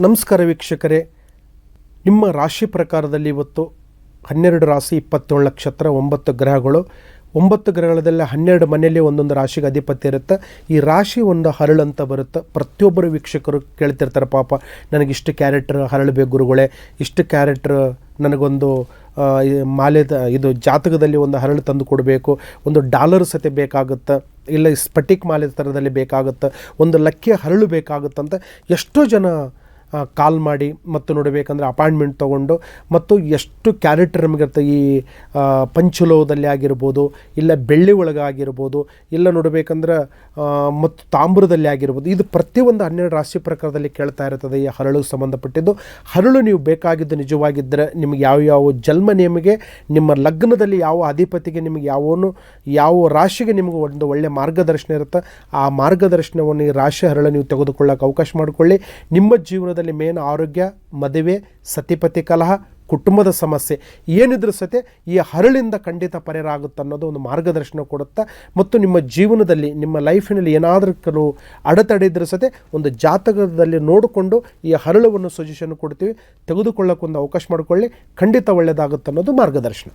ನಮಸ್ಕಾರ ವೀಕ್ಷಕರೇ. ನಿಮ್ಮ ರಾಶಿ ಪ್ರಕಾರದಲ್ಲಿ ಇವತ್ತು ಹನ್ನೆರಡು ರಾಶಿ, ಇಪ್ಪತ್ತೇಳು ನಕ್ಷತ್ರ, ಒಂಬತ್ತು ಗ್ರಹಗಳು. ಒಂಬತ್ತು ಗ್ರಹಗಳಲ್ಲಿ ಹನ್ನೆರಡು ಮನೆಯಲ್ಲಿ ಒಂದೊಂದು ರಾಶಿಗೆ ಅಧಿಪತಿ ಇರುತ್ತೆ. ಈ ರಾಶಿ ಒಂದು ಹರಳು ಅಂತ ಬರುತ್ತೆ. ಪ್ರತಿಯೊಬ್ಬರು ವೀಕ್ಷಕರು ಕೇಳ್ತಿರ್ತಾರೆ, ಪಾಪ ನನಗಿಷ್ಟು ಕ್ಯಾರೆಕ್ಟರ್ ಹರಳಬೇಕು ಗುರುಗಳೇ. ಇಷ್ಟು ಕ್ಯಾರೆಕ್ಟರ್ ನನಗೊಂದು ಮಾಲೆದ, ಇದು ಜಾತಕದಲ್ಲಿ ಒಂದು ಹರಳು ತಂದು ಕೊಡಬೇಕು. ಒಂದು ಡಾಲರ್ ಸತೆ ಬೇಕಾಗುತ್ತೆ. ಇಲ್ಲ ಸ್ಫಟಿಕ್ ಮಾಲೆ ಥರದಲ್ಲಿ ಬೇಕಾಗುತ್ತೆ. ಒಂದು ಲಕ್ಕಿ ಹರಳು ಬೇಕಾಗುತ್ತಂತ. ಎಷ್ಟೋ ಜನ ಕಾಲ್ ಮಾಡಿ ಮತ್ತು ನೋಡಬೇಕಂದ್ರೆ ಅಪಾಯಿಂಟ್ಮೆಂಟ್ ತೊಗೊಂಡು ಮತ್ತು ಎಷ್ಟು ಕ್ಯಾರೆಕ್ಟರ್ ನಮಗಿರುತ್ತೆ ಈ ಪಂಚಲೋಹದಲ್ಲಿ ಆಗಿರ್ಬೋದು ಇಲ್ಲ ಬೆಳ್ಳಿ ಒಳಗೆ ಆಗಿರ್ಬೋದು ಇಲ್ಲ ನೋಡಬೇಕಂದ್ರೆ ಮತ್ತು ತಾಮ್ರದಲ್ಲಿ ಆಗಿರ್ಬೋದು. ಇದು ಪ್ರತಿಯೊಂದು ಹನ್ನೆರಡು ರಾಶಿ ಪ್ರಕಾರದಲ್ಲಿ ಕೇಳ್ತಾ ಇರ್ತದೆ ಈ ಹರಳು ಸಂಬಂಧಪಟ್ಟಿದ್ದು. ಹರಳು ನೀವು ಬೇಕಾಗಿದ್ದು ನಿಜವಾಗಿದ್ದರೆ ನಿಮಗೆ ಯಾವ ಯಾವ ಜನ್ಮ ನಿಮಗೆ, ನಿಮ್ಮ ಲಗ್ನದಲ್ಲಿ ಯಾವ ಅಧಿಪತಿಗೆ ನಿಮಗೆ ಯಾವನು, ಯಾವ ರಾಶಿಗೆ ನಿಮಗೆ ಒಂದು ಒಳ್ಳೆಯ ಮಾರ್ಗದರ್ಶನ ಇರುತ್ತೆ, ಆ ಮಾರ್ಗದರ್ಶನವನ್ನು ಈ ರಾಶಿ ಹರಳು ನೀವು ತೆಗೆದುಕೊಳ್ಳೋಕೆ ಅವಕಾಶ ಮಾಡಿಕೊಳ್ಳಿ. ನಿಮ್ಮ ಜೀವನದಲ್ಲಿ ಮೇನ್ ಆರೋಗ್ಯ, ಮದುವೆ, ಸತಿಪತಿ ಕಲಹ, ಕುಟುಂಬದ ಸಮಸ್ಯೆ. ಏನಿದ್ರೂ ಸತೆ ಈ ಹರಳಿಂದ ಖಂಡಿತ ಪರಿಹಾರ ಆಗುತ್ತೆ ಅನ್ನೋದು ಒಂದು ಮಾರ್ಗದರ್ಶನ ಕೊಡುತ್ತೆ. ಮತ್ತು ನಿಮ್ಮ ಜೀವನದಲ್ಲಿ, ನಿಮ್ಮ ಲೈಫಿನಲ್ಲಿ ಏನಾದರೂ ಕೆಲವು ಅಡೆತಡೆ ಇದ್ರೂ ಸತೆ ಒಂದು ಜಾತಕದಲ್ಲಿ ನೋಡಿಕೊಂಡು ಈ ಹರಳವನ್ನು ಸಜೆಷನ್ ಕೊಡ್ತೀವಿ. ತೆಗೆದುಕೊಳ್ಳೋಕೆ ಒಂದು ಅವಕಾಶ ಮಾಡಿಕೊಳ್ಳಿ. ಖಂಡಿತ ಒಳ್ಳೆಯದಾಗುತ್ತೆ ಅನ್ನೋದು ಮಾರ್ಗದರ್ಶನ.